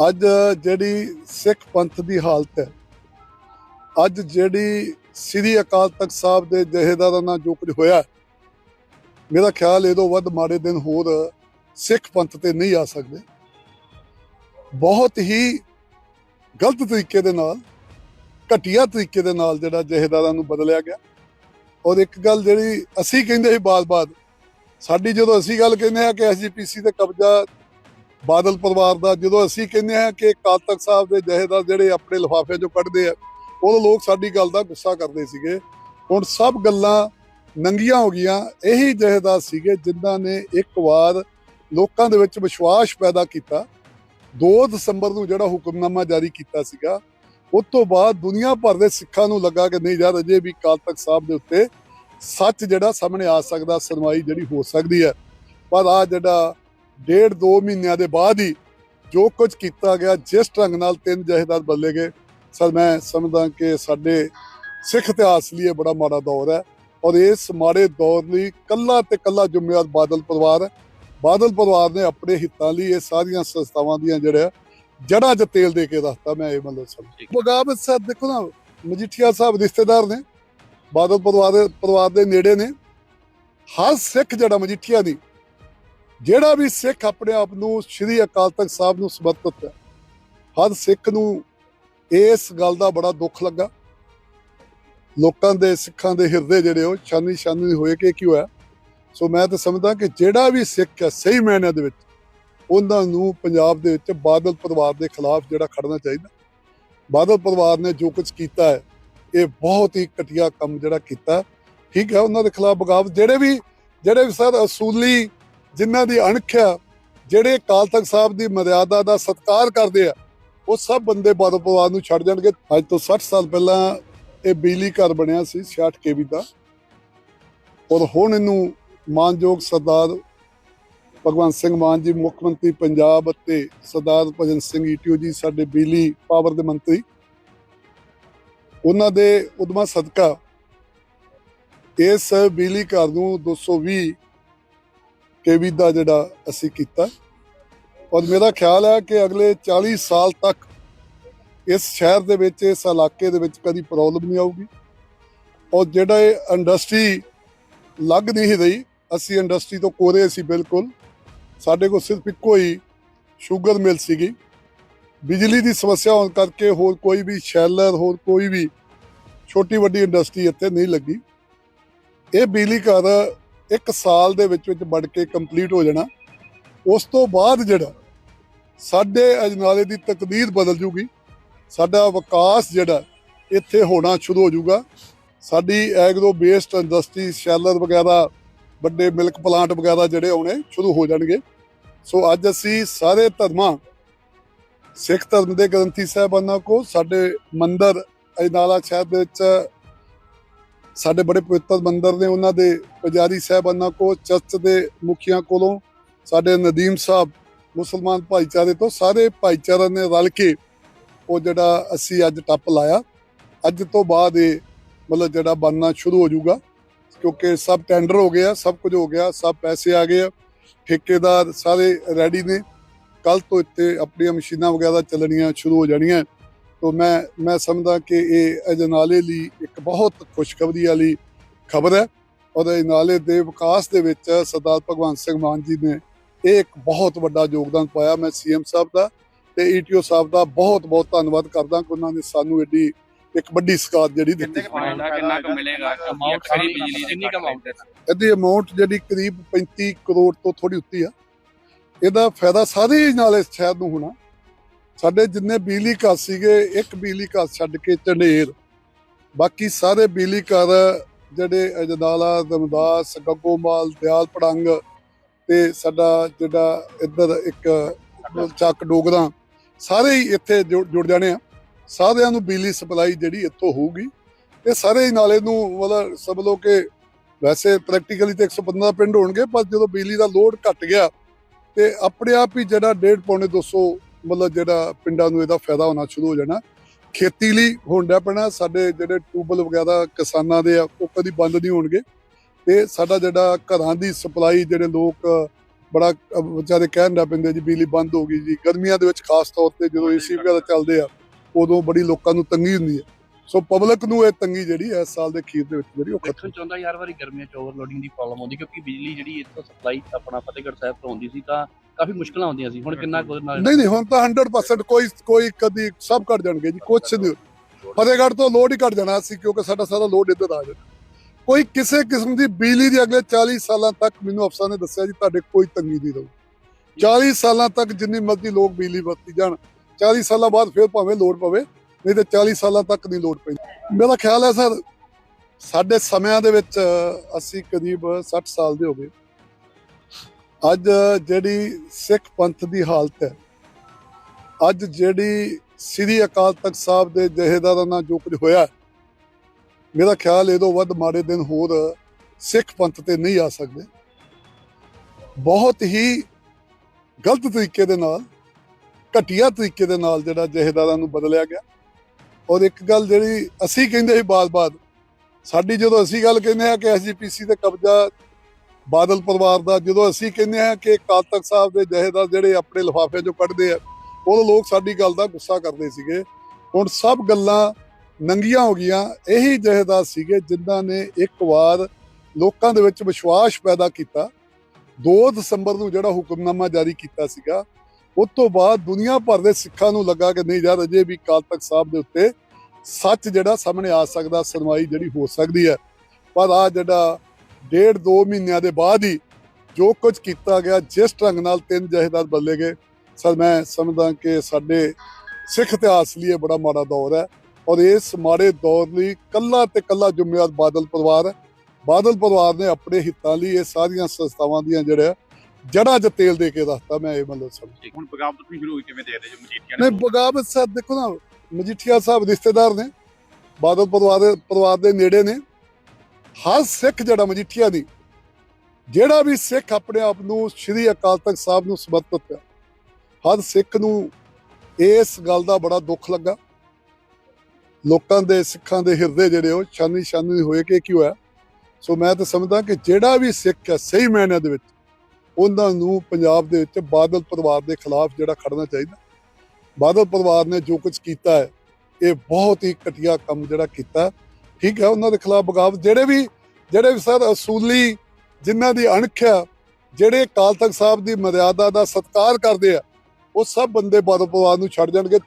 ਅੱਜ ਜਿਹੜੀ ਸਿੱਖ ਪੰਥ ਦੀ ਹਾਲਤ ਹੈ, ਅੱਜ ਜਿਹੜੀ ਸ੍ਰੀ ਅਕਾਲ ਤਖਤ ਸਾਹਿਬ ਦੇ ਜਹੇਦਾਰਾਂ ਨਾਲ ਜੋ ਕੁਝ ਹੋਇਆ, ਮੇਰਾ ਖਿਆਲ ਇਹ ਤੋਂ ਵੱਧ ਮਾੜੇ ਦਿਨ ਹੋਰ ਸਿੱਖ ਪੰਥ ਤੇ ਨਹੀਂ ਆ ਸਕਦੇ। ਬਹੁਤ ਹੀ ਗਲਤ ਤਰੀਕੇ ਦੇ ਨਾਲ, ਘਟੀਆ ਤਰੀਕੇ ਦੇ ਨਾਲ ਜਿਹੜਾ ਜਹੇਦਾਰਾਂ ਨੂੰ ਬਦਲਿਆ ਗਿਆ। ਔਰ ਇੱਕ ਗੱਲ ਜਿਹੜੀ ਅਸੀਂ ਕਹਿੰਦੇ ਸੀ ਬਾਰ-ਬਾਰ, ਸਾਡੀ ਜਦੋਂ ਅਸੀਂ ਗੱਲ ਕਹਿੰਦੇ ਆ ਕਿ ਐਸਜੀਪੀਸੀ ਤੇ ਕਬਜ਼ਾ ਬਾਦਲ ਪਰਿਵਾਰ ਦਾ, ਜਦੋਂ ਅਸੀਂ ਕਹਿੰਦੇ ਹਾਂ ਕਿ ਅਕਾਲ ਤਖਤ ਸਾਹਿਬ ਦੇ ਜਹੇਦਾਰ ਜਿਹੜੇ ਆਪਣੇ ਲਿਫਾਫੇ ਚੋਂ ਕੱਢਦੇ ਆ ਉਹ ਲੋਕ ਸਾਡੀ ਗੱਲ ਦਾ ਗੁੱਸਾ ਕਰਦੇ ਸੀਗੇ। ਹੁਣ ਸਭ ਗੱਲਾਂ ਨੰਗੀਆਂ ਹੋ ਗਈਆਂ। ਇਹੀ ਜਹੇਦਾਰ ਸੀਗੇ ਜਿਨ੍ਹਾਂ ਨੇ ਇੱਕ ਵਾਰ ਲੋਕਾਂ ਦੇ ਵਿੱਚ ਵਿਸ਼ਵਾਸ ਪੈਦਾ ਕੀਤਾ। 2 ਦਸੰਬਰ ਨੂੰ ਜਿਹੜਾ ਹੁਕਮਨਾਮਾ ਜਾਰੀ ਕੀਤਾ ਸੀਗਾ, ਉਸ ਤੋਂ ਬਾਅਦ ਦੁਨੀਆ ਭਰ ਦੇ ਸਿੱਖਾਂ ਨੂੰ ਲੱਗਾ ਕਿ ਨਹੀਂ ਯਾਰ, ਅਜੇ ਵੀ ਕਾਲ ਤਖਤ ਸਾਹਿਬ ਦੇ ਉੱਤੇ ਸੱਚ ਜਿਹੜਾ ਸਾਹਮਣੇ ਆ ਸਕਦਾ, ਸੁਣਵਾਈ ਜਿਹੜੀ ਹੋ ਸਕਦੀ ਹੈ। ਪਰ ਆ ਜਿਹੜਾ ਡੇਢ ਦੋ ਮਹੀਨਿਆਂ ਦੇ ਬਾਅਦ ਹੀ ਜੋ ਕੁਝ ਕੀਤਾ ਗਿਆ ਜਿਸ ਢੰਗ ਨਾਲ ਤਿੰਨ ਜਹੇਦਾਰ ਬਦਲੇ ਗਏ। ਸਰ ਮੈਂ ਸਮਝਦਾ ਕਿ ਸਾਡੇ ਸਿੱਖ ਇਤਿਹਾਸ ਲਈ ਇਹ ਬੜਾ ਮਾੜਾ ਦੌਰ ਹੈ ਔਰ ਇਸ ਮਾੜੇ ਦੌਰ ਲਈ ਕੱਲਾ ਤੇ ਕੱਲਾ ਜ਼ਿੰਮੇਵਾਰ ਬਾਦਲ ਪਰਿਵਾਰ ਹੈ। ਬਾਦਲ ਪਰਿਵਾਰ ਨੇ ਆਪਣੇ ਹਿੱਤਾਂ ਲਈ ਇਹ ਸਾਰੀਆਂ ਸੰਸਥਾਵਾਂ ਦੀਆਂ ਜਿਹੜਾ ਜੜ੍ਹਾਂ 'ਚ ਤੇਲ ਦੇ ਕੇ ਰੱਖਤਾ। ਮੈਂ ਇਹ ਮਤਲਬ ਸਮਝ ਬਗਾਵਤ ਸਾਹਿਬ ਦੇਖੋ ਨਾ ਮਜੀਠੀਆ ਸਾਹਿਬ ਰਿਸ਼ਤੇਦਾਰ ਨੇ ਬਾਦਲ ਪਰਿਵਾਰ ਦੇ ਪਰਿਵਾਰ ਦੇ ਨੇੜੇ ਨੇ। ਹਰ ਸਿੱਖ ਜਿਹੜਾ ਮਜੀਠੀਆ ਦੀ ਜਿਹੜਾ ਵੀ ਸਿੱਖ ਆਪਣੇ ਆਪ ਨੂੰ ਸ੍ਰੀ ਅਕਾਲ ਤਖਤ ਸਾਹਿਬ ਨੂੰ ਸਮਰਪਿਤ ਹੈ, ਹਰ ਸਿੱਖ ਨੂੰ ਇਸ ਗੱਲ ਦਾ ਬੜਾ ਦੁੱਖ ਲੱਗਾ। ਲੋਕਾਂ ਦੇ, ਸਿੱਖਾਂ ਦੇ ਹਿਰਦੇ ਜਿਹੜੇ ਉਹ ਛਾਨੀ ਛਾਨੀ ਹੋਏ ਕਿ ਕੀ ਹੋਇਆ। ਸੋ ਮੈਂ ਤਾਂ ਸਮਝਦਾ ਕਿ ਜਿਹੜਾ ਵੀ ਸਿੱਖ ਹੈ ਸਹੀ ਮਾਇਨੇ ਦੇ ਵਿੱਚ, ਉਹਨਾਂ ਨੂੰ ਪੰਜਾਬ ਦੇ ਵਿੱਚ ਬਾਦਲ ਪਰਿਵਾਰ ਦੇ ਖਿਲਾਫ ਜਿਹੜਾ ਖੜਨਾ ਚਾਹੀਦਾ। ਬਾਦਲ ਪਰਿਵਾਰ ਨੇ ਜੋ ਕੁਝ ਕੀਤਾ ਹੈ, ਇਹ ਬਹੁਤ ਹੀ ਘਟੀਆ ਕੰਮ ਜਿਹੜਾ ਕੀਤਾ। ਠੀਕ ਹੈ, ਉਹਨਾਂ ਦੇ ਖਿਲਾਫ ਬਗਾਵਤ ਜਿਹੜੇ ਵੀ ਜਿਹੜੇ ਵੀ ਸਰ ਅਸੂਲੀ ਜਿਨ੍ਹਾਂ ਦੀ ਅਣਖ ਆ ਜਿਹੜੇ ਅਕਾਲ ਤਖਤ ਸਾਹਿਬ ਦੀ ਮਰਿਆਦਾ ਦਾ ਸਤਿਕਾਰ ਕਰਦੇ ਆ, ਉਹ ਸਭ ਬੰਦੇ ਬਾਦਲ ਨੂੰ ਛੱਡ ਜਾਣਗੇ। ਅੱਜ ਤੋਂ 60 ਸਾਲ ਪਹਿਲਾਂ ਇਹ ਬਿਜਲੀ ਘਰ ਬਣਿਆ ਸੀ 66 ਕੇਵੀ ਦਾ। ਔਰ ਹੁਣ ਇਹਨੂੰ ਮਾਨਯੋਗ ਸਰਦਾਰ ਭਗਵੰਤ ਸਿੰਘ ਮਾਨ ਜੀ, ਮੁੱਖ ਮੰਤਰੀ ਪੰਜਾਬ ਅਤੇ ਸਰਦਾਰ ਭਜਨ ਸਿੰਘ ਈਟੀਓ ਜੀ, ਸਾਡੇ ਬਿਜਲੀ ਪਾਵਰ ਦੇ ਮੰਤਰੀ, ਉਹਨਾਂ ਦੇ ਉਦਮਾ ਸਦਕਾ ਇਸ ਬਿਜਲੀ ਘਰ ਨੂੰ 220 ਕੇਵੀ ਦਾ ਜਿਹੜਾ ਅਸੀਂ ਕੀਤਾ। ਔਰ ਮੇਰਾ ਖਿਆਲ ਹੈ ਕਿ ਅਗਲੇ 40 ਸਾਲ ਤੱਕ ਇਸ ਸ਼ਹਿਰ ਦੇ ਵਿੱਚ, ਇਸ ਇਲਾਕੇ ਦੇ ਵਿੱਚ ਕਦੀ ਪ੍ਰੋਬਲਮ ਨਹੀਂ ਆਊਗੀ। ਔਰ ਜਿਹੜਾ ਇਹ ਇੰਡਸਟਰੀ ਲੱਗ ਨਹੀਂ ਰਹੀ, ਅਸੀਂ ਇੰਡਸਟਰੀ ਤੋਂ ਕੋਰੇ ਸੀ ਬਿਲਕੁਲ। ਸਾਡੇ ਕੋਲ ਸਿਰਫ ਇੱਕੋ ਹੀ ਸ਼ੂਗਰ ਮਿਲ ਸੀਗੀ। ਬਿਜਲੀ ਦੀ ਸਮੱਸਿਆ ਹੋਣ ਕਰਕੇ ਹੋਰ ਕੋਈ ਵੀ ਸ਼ੈਲਰ, ਹੋਰ ਕੋਈ ਵੀ ਛੋਟੀ ਵੱਡੀ ਇੰਡਸਟਰੀ ਇੱਥੇ ਨਹੀਂ ਲੱਗੀ। ਇਹ ਬਿਜਲੀ ਘਰ ਇੱਕ ਸਾਲ ਦੇ ਵਿੱਚ ਵਿੱਚ ਬਣ ਕੇ ਕੰਪਲੀਟ ਹੋ ਜਾਣਾ, ਉਸ ਤੋਂ ਬਾਅਦ ਜਿਹੜਾ ਸਾਡੇ ਅਜਨਾਲੇ ਦੀ ਤਕਦੀਰ ਬਦਲ ਜੂਗੀ, ਸਾਡਾ ਵਿਕਾਸ ਜਿਹੜਾ ਇੱਥੇ ਹੋਣਾ ਸ਼ੁਰੂ ਹੋ ਜਾਊਗਾ ਸਾਡੀ ਐਗਰੋ ਬੇਸਡ ਇੰਡਸਟਰੀ ਸ਼ੈਲਰ ਵਗੈਰਾ, ਵੱਡੇ ਮਿਲਕ ਪਲਾਂਟ ਵਗੈਰਾ ਜਿਹੜੇ ਆਉਣੇ ਸ਼ੁਰੂ ਹੋ ਜਾਣਗੇ। ਸੋ ਅੱਜ ਅਸੀਂ ਸਾਰੇ ਧਰਮਾਂ, ਸਿੱਖ ਧਰਮ ਦੇ ਗ੍ਰੰਥੀ ਸਾਹਿਬਾਨਾਂ ਕੋ ਸਾਡੇ ਮੰਦਰ ਅਜਨਾਲਾ ਸ਼ਹਿਰ ਦੇ ਵਿੱਚ ਸਾਡੇ ਬੜੇ ਪਵਿੱਤਰ ਮੰਦਰ ਨੇ ਉਹਨਾਂ ਦੇ ਪੁਜਾਰੀ ਸਾਹਿਬਾਨਾਂ ਕੋ ਚਰਚ ਦੇ ਮੁਖੀਆਂ ਕੋਲੋਂ, ਸਾਡੇ ਨਦੀਮ ਸਾਹਿਬ ਮੁਸਲਮਾਨ ਭਾਈਚਾਰੇ ਤੋਂ ਸਾਰੇ ਭਾਈਚਾਰੇ ਨੇ ਰਲ ਕੇ ਉਹ ਜਿਹੜਾ ਅਸੀਂ ਅੱਜ ਟੱਪ ਲਾਇਆ। ਅੱਜ ਤੋਂ ਬਾਅਦ ਇਹ ਮਤਲਬ ਜਿਹੜਾ ਬਣਨਾ ਸ਼ੁਰੂ ਹੋ ਜਾਊਗਾ, ਕਿਉਂਕਿ ਸਭ ਟੈਂਡਰ ਹੋ ਗਿਆ ਸਭ ਕੁਝ ਹੋ ਗਿਆ, ਸਭ ਪੈਸੇ ਆ ਗਏ ਆ, ਠੇਕੇਦਾਰ ਸਾਰੇ ਰੈਡੀ ਨੇ। ਕੱਲ ਤੋਂ ਇੱਥੇ ਆਪਣੀਆਂ ਮਸ਼ੀਨਾਂ ਵਗੈਰਾ ਚੱਲਣੀਆਂ ਸ਼ੁਰੂ ਹੋ ਜਾਣੀਆਂ। ਤੋਂ ਮੈਂ ਮੈਂ ਸਮਝਦਾ ਕਿ ਇਹ ਅਜਨਾਲੇ ਲਈ ਇੱਕ ਬਹੁਤ ਖੁਸ਼ਖਬਰੀ ਵਾਲੀ ਖਬਰ ਹੈ ਔਰ ਅਜਨਾਲੇ ਦੇ ਵਿਕਾਸ ਦੇ ਵਿੱਚ ਸਰਦਾਰ ਭਗਵੰਤ ਸਿੰਘ ਮਾਨ ਜੀ ਨੇ ਇਹ ਇੱਕ ਬਹੁਤ ਵੱਡਾ ਯੋਗਦਾਨ ਪਾਇਆ। ਮੈਂ ਸੀਐਮ ਸਾਹਿਬ ਦਾ ਤੇ ਈਟੀਓ ਸਾਹਿਬ ਦਾ ਬਹੁਤ ਬਹੁਤ ਧੰਨਵਾਦ ਕਰਦਾ ਕਿ ਉਹਨਾਂ ਨੇ ਸਾਨੂੰ ਐਡੀ ਇੱਕ ਵੱਡੀ ਸਕਾਤ ਜਿਹੜੀ ਦਿੱਤੀ। ਕਿੰਨੇ ਕੁ ਮਿਲੇਗਾ? ਅਮਾਉਂਟ ਖਰੀ ਬਿਜਲੀ ਦੀ ਕਿੰਨੀ ਕੁ ਅਮਾਉਂਟ ਹੈ? ਇਹਦੀ ਅਮਾਉਂਟ ਜਿਹੜੀ ਕਰੀਬ 35 ਕਰੋੜ ਤੋਂ ਥੋੜੀ ਉੱਤੀ ਆ। ਇਹਦਾ ਫਾਇਦਾ ਸਾਰੇ ਨਾਲੇ ਸ਼ਹਿਰ ਨੂੰ ਹੋਣਾ। ਸਾਡੇ ਜਿੰਨੇ ਬਿਜਲੀ ਘਰ ਸੀਗੇ, ਇੱਕ ਬਿਜਲੀ ਘਰ ਛੱਡ ਕੇ ਝੰਡੇਰ। ਬਾਕੀ ਸਾਰੇ ਬਿਜਲੀ ਘਰ ਜਿਹੜੇ ਅਜਨਾਲਾ ਦਮਦਾਸ ਗੱਗੋਮਾਲ, ਦਿਆਲ ਪੜੰਗ ਤੇ ਸਾਡਾ ਜਿਹੜਾ ਇੱਧਰ ਇੱਕ ਚੱਕ ਡੋਗਰਾ, ਸਾਰੇ ਹੀ ਇੱਥੇ ਜੁੜ ਜੁੜ ਜਾਣੇ ਆ। ਸਾਰਿਆਂ ਨੂੰ ਬਿਜਲੀ ਸਪਲਾਈ ਜਿਹੜੀ ਇੱਥੋਂ ਹੋਊਗੀ। ਇਹ ਸਾਰੇ ਹੀ ਨਾਲੇ ਨੂੰ ਮਤਲਬ ਸਭ ਲੋ ਕਿ ਵੈਸੇ ਪ੍ਰੈਕਟੀਕਲੀ ਤੇ 115 ਪਿੰਡ ਹੋਣਗੇ, ਪਰ ਜਦੋਂ ਬਿਜਲੀ ਦਾ ਲੋਡ ਘਟ ਗਿਆ ਤੇ ਆਪਣੇ ਆਪ ਹੀ ਜਿਹੜਾ 1.5 ਪੌਣੇ 200 ਮਤਲਬ ਜਿਹੜਾ ਪਿੰਡਾਂ ਨੂੰ ਇਹਦਾ ਫਾਇਦਾ ਹੋਣਾ ਸ਼ੁਰੂ ਹੋ ਜਾਣਾ। ਖੇਤੀ ਲਈ ਹੋਣਾ ਪੈਣਾ ਸਾਡੇ ਜਿਹੜੇ ਟੂਬਲ ਵਗੈਰਾ ਕਿਸਾਨਾਂ ਦੇ ਆ ਉਹ ਕਦੀ ਬੰਦ ਨਹੀਂ ਹੋਣਗੇ। ਤੇ ਸਾਡਾ ਜਿਹੜਾ ਘਰਾਂ ਦੀ ਸਪਲਾਈ ਜਿਹੜੇ ਲੋਕ ਬੜਾ ਵਿਚਾਰੇ ਕਹਿਣ ਲੱਗ ਪੈਂਦੇ ਜੀ ਬਿਜਲੀ ਬੰਦ ਹੋ ਗਈ ਜੀ। ਗਰਮੀਆਂ ਦੇ ਵਿੱਚ ਖਾਸ ਤੌਰ ਤੇ ਜਦੋਂ ਏਸੀ ਵਗੈਰਾ ਚੱਲਦੇ ਆ ਉਦੋਂ ਬੜੀ ਲੋਕਾਂ ਨੂੰ ਤੰਗੀ ਹੁੰਦੀ ਹੈ। ਸੋ ਪਬਲਿਕ ਨੂੰ ਇਹ ਤੰਗੀ ਜਿਹੜੀ ਹੈ ਇਸ ਸਾਲ ਦੇ ਅਖੀਰ ਦੇ ਵਿੱਚ ਜਿਹੜੀ ਉਹ ਖਤਮ ਚਾਹੁੰਦਾ ਯਾਰ ਵਾਰੀ ਗਰਮੀਆਂ ਚ ਓਵਰਲੋਡਿੰਗ ਦੀ ਪ੍ਰੋਬਲਮ ਆਉਂਦੀ ਕਿਉਂਕਿ ਬਿਜਲੀ ਜਿਹੜੀ ਇੱਥੋਂ ਸਪਲਾਈ ਆਪਣਾ ਫਤਿਹਗੜ੍ਹ ਸਾਹਿਬ ਤੋਂ ਆਉਂਦੀ ਸੀ ਤਾਂ ਕਾਫੀ ਮੁਸ਼ਕਲਾਂ ਆਉਂਦੀਆਂ ਸੀ। ਹੁਣ ਕਿੰਨਾ ਕੁ ਨਾਲ ਨਹੀਂ ਨਹੀਂ ਹੁਣ ਤਾਂ 100% ਕੋਈ ਕੋਈ ਕਦੀ ਸਭ ਘਟ ਜਾਣਗੇ ਜੀ ਕੁਛ ਨਹੀਂ। ਫਤਿਹਗੜ੍ਹ ਤੋਂ ਲੋਡ ਹੀ ਘਟ ਜਾਣਾ ਸੀ ਕਿਉਂਕਿ ਸਾਡਾ ਸਾਰਾ ਲੋਡ ਇੱਧਰ ਆ ਜਾਣਾ ਕੋਈ ਕਿਸੇ ਕਿਸਮ ਦੀ ਬਿਜਲੀ ਦੀ ਅਗਲੇ 40 ਸਾਲਾਂ ਤੱਕ ਮੈਨੂੰ ਅਫਸਰ ਨੇ ਦੱਸਿਆ ਜੀ ਤੁਹਾਡੇ ਕੋਈ ਤੰਗੀ ਨਹੀਂ ਰਹੂ। 40 ਸਾਲਾਂ ਤੱਕ ਜਿੰਨੀ ਮਰਜ਼ੀ ਲੋਕ ਬਿਜਲੀ ਵਰਤੀ ਜਾਣ 40 ਸਾਲਾਂ ਬਾਅਦ ਫਿਰ ਭਾਵੇਂ ਲੋਡ ਪਵੇ ਨਹੀਂ ਤੇ 40 ਸਾਲਾਂ ਤੱਕ ਨਹੀਂ ਲੋੜ ਪੈਂਦੀ। ਮੇਰਾ ਖਿਆਲ ਹੈ ਸਰ, ਸਾਡੇ ਸਮਿਆਂ ਦੇ ਵਿੱਚ ਅਸੀਂ ਕਰੀਬ 60 ਸਾਲ ਦੇ ਹੋ ਗਏ। ਅੱਜ ਜਿਹੜੀ ਸਿੱਖ ਪੰਥ ਦੀ ਹਾਲਤ ਹੈ, ਅੱਜ ਜਿਹੜੀ ਸ੍ਰੀ ਅਕਾਲ ਤਖਤ ਸਾਹਿਬ ਦੇ ਜਹੇਦਾਰਾਂ ਨਾਲ ਜੋ ਕੁਝ ਹੋਇਆ, ਮੇਰਾ ਖਿਆਲ ਇਹਦੋਂ ਵੱਧ ਮਾੜੇ ਦਿਨ ਹੋਰ ਸਿੱਖ ਪੰਥ ਤੇ ਨਹੀਂ ਆ ਸਕਦੇ। ਬਹੁਤ ਹੀ ਗਲਤ ਤਰੀਕੇ ਦੇ ਨਾਲ, ਘਟੀਆ ਤਰੀਕੇ ਦੇ ਨਾਲ ਜਿਹੜਾ ਜਹੇਦਾਰਾਂ ਨੂੰ ਬਦਲਿਆ ਗਿਆ। ਔਰ ਇੱਕ ਗੱਲ ਜਿਹੜੀ ਅਸੀਂ ਕਹਿੰਦੇ ਸੀ ਬਾਦ-ਬਾਦ ਸਾਡੀ ਜਦੋਂ ਅਸੀਂ ਗੱਲ ਕਹਿੰਦੇ ਆ ਕਿ ਐਸਜੀਪੀਸੀ ਤੇ ਕਬਜ਼ਾ ਬਾਦਲ ਪਰਿਵਾਰ ਦਾ, ਜਦੋਂ ਅਸੀਂ ਕਹਿੰਦੇ ਆ ਕਿ ਅਕਾਲ ਤਖਤ ਸਾਹਿਬ ਦੇ ਜਹੇਦਾਰ ਜਿਹੜੇ ਆਪਣੇ ਲਿਫਾਫੇ ਚੋਂ ਕੱਢਦੇ ਆ, ਉਹ ਲੋਕ ਸਾਡੀ ਗੱਲ ਦਾ ਗੁੱਸਾ ਕਰਦੇ ਸੀਗੇ। ਹੁਣ ਸਭ ਗੱਲਾਂ ਨੰਗੀਆਂ ਹੋ ਗਈਆਂ, ਇਹੀ ਜਹੇਦਾਰ ਸੀਗੇ ਜਿਨ੍ਹਾਂ ਨੇ ਇੱਕ ਵਾਰ ਲੋਕਾਂ ਦੇ ਵਿੱਚ ਵਿਸ਼ਵਾਸ ਪੈਦਾ ਕੀਤਾ। 2 ਦਸੰਬਰ ਨੂੰ ਜਿਹੜਾ ਹੁਕਮਨਾਮਾ ਜਾਰੀ ਕੀਤਾ ਸੀਗਾ ਉਸ ਤੋਂ ਬਾਅਦ ਦੁਨੀਆ ਭਰ ਦੇ ਸਿੱਖਾਂ ਨੂੰ ਲੱਗਾ ਕਿ ਨਹੀਂ ਯਾਰ, ਅਜੇ ਵੀ ਅਕਾਲ ਤਖਤ ਸਾਹਿਬ ਦੇ ਉੱਤੇ ਸੱਚ ਜਿਹੜਾ ਸਾਹਮਣੇ ਆ ਸਕਦਾ, ਸੁਣਵਾਈ ਜਿਹੜੀ ਹੋ ਸਕਦੀ ਹੈ। ਪਰ ਆ ਜਿਹੜਾ ਡੇਢ ਦੋ ਮਹੀਨਿਆਂ ਦੇ ਬਾਅਦ ਹੀ ਜੋ ਕੁਝ ਕੀਤਾ ਗਿਆ, ਜਿਸ ਢੰਗ ਨਾਲ ਤਿੰਨ ਜਹੇਦਾਰ ਬੱਲੇ ਗਏ, ਸਰ ਮੈਂ ਸਮਝਦਾ ਕਿ ਸਾਡੇ ਸਿੱਖ ਇਤਿਹਾਸ ਲਈ ਇਹ ਬੜਾ ਮਾੜਾ ਦੌਰ ਹੈ ਔਰ ਇਸ ਮਾੜੇ ਦੌਰ ਲਈ ਕੱਲਾ ਤੇ ਕੱਲਾ ਜ਼ਿੰਮੇਵਾਰ ਬਾਦਲ ਪਰਿਵਾਰ ਹੈ। ਬਾਦਲ ਪਰਿਵਾਰ ਨੇ ਆਪਣੇ ਹਿੱਤਾਂ ਲਈ ਇਹ ਸਾਰੀਆਂ ਸੰਸਥਾਵਾਂ ਦੀਆਂ ਜਿਹੜਾ ਜੜ੍ਹਾਂ 'ਚ ਤੇਲ ਦੇ ਕੇ ਰੱਖਤਾ ਮੈਂ ਇਹ ਮਤਲਬ ਸਮਝ ਹੁਣ ਬਗਾਵਤ ਵੀ ਸ਼ੁਰੂ ਹੋਈ ਕਿਵੇਂ ਦੇਖਦੇ ਜੋ ਮਜੀਠੀਆ ਨਹੀਂ ਬਗਾਵਤ ਸਾਹਿਬ ਦੇਖੋ ਨਾ ਮਜੀਠੀਆ ਸਾਹਿਬ ਰਿਸ਼ਤੇਦਾਰ ਨੇ ਬਾਦਲ ਪਰਿਵਾਰ ਦੇ ਪਰਿਵਾਰ ਦੇ ਨੇੜੇ ਨੇ। ਹਰ ਸਿੱਖ ਜਿਹੜਾ ਮਜੀਠੀਆ ਦੀ ਜਿਹੜਾ ਵੀ ਸਿੱਖ ਆਪਣੇ ਆਪ ਨੂੰ ਸ੍ਰੀ ਅਕਾਲ ਤਖਤ ਸਾਹਿਬ ਨੂੰ ਸਮਰਪਿਤ ਹੈ ਹਰ ਸਿੱਖ ਨੂੰ ਇਸ ਗੱਲ ਦਾ ਬੜਾ ਦੁੱਖ ਲੱਗਾ। ਲੋਕਾਂ ਦੇ ਸਿੱਖਾਂ ਦੇ ਹਿਰਦੇ ਜਿਹੜੇ ਉਹ ਛਾਨੀ ਛਾਨੀ ਹੋਏ ਕਿ ਕੀ ਹੋਇਆ। ਸੋ ਮੈਂ ਤਾਂ ਸਮਝਦਾ ਕਿ ਜਿਹੜਾ ਵੀ ਸਿੱਖ ਹੈ ਸਹੀ ਮਾਇਨਿਆਂ ਦੇ ਵਿੱਚ ਉਹਨਾਂ ਨੂੰ ਪੰਜਾਬ ਦੇ ਵਿੱਚ ਬਾਦਲ ਪਰਿਵਾਰ ਦੇ ਖਿਲਾਫ ਜਿਹੜਾ ਖੜਨਾ ਚਾਹੀਦਾ। ਬਾਦਲ ਪਰਿਵਾਰ ਨੇ ਜੋ ਕੁਝ ਕੀਤਾ ਹੈ, ਇਹ ਬਹੁਤ ਹੀ ਘਟੀਆ ਕੰਮ ਜਿਹੜਾ ਕੀਤਾ। ਠੀਕ ਹੈ, ਉਹਨਾਂ ਦੇ ਖਿਲਾਫ ਬਗਾਵਤ ਜਿਹੜੇ ਵੀ ਜਿਹੜੇ ਵੀ ਸਰ ਅਸੂਲੀ, ਜਿਨ੍ਹਾਂ ਦੀ ਅਣਖਿਆ, ਜਿਹੜੇ ਅਕਾਲ ਤਖਤ ਸਾਹਿਬ ਦੀ ਮਰਿਆਦਾ ਦਾ ਸਤਿਕਾਰ ਕਰਦੇ ਆ, ਉਹ ਸਭ ਬੰਦੇ ਬਾਦਲ ਪਰਿਵਾਰ ਨੂੰ ਛੱਡ ਜਾਣਗੇ।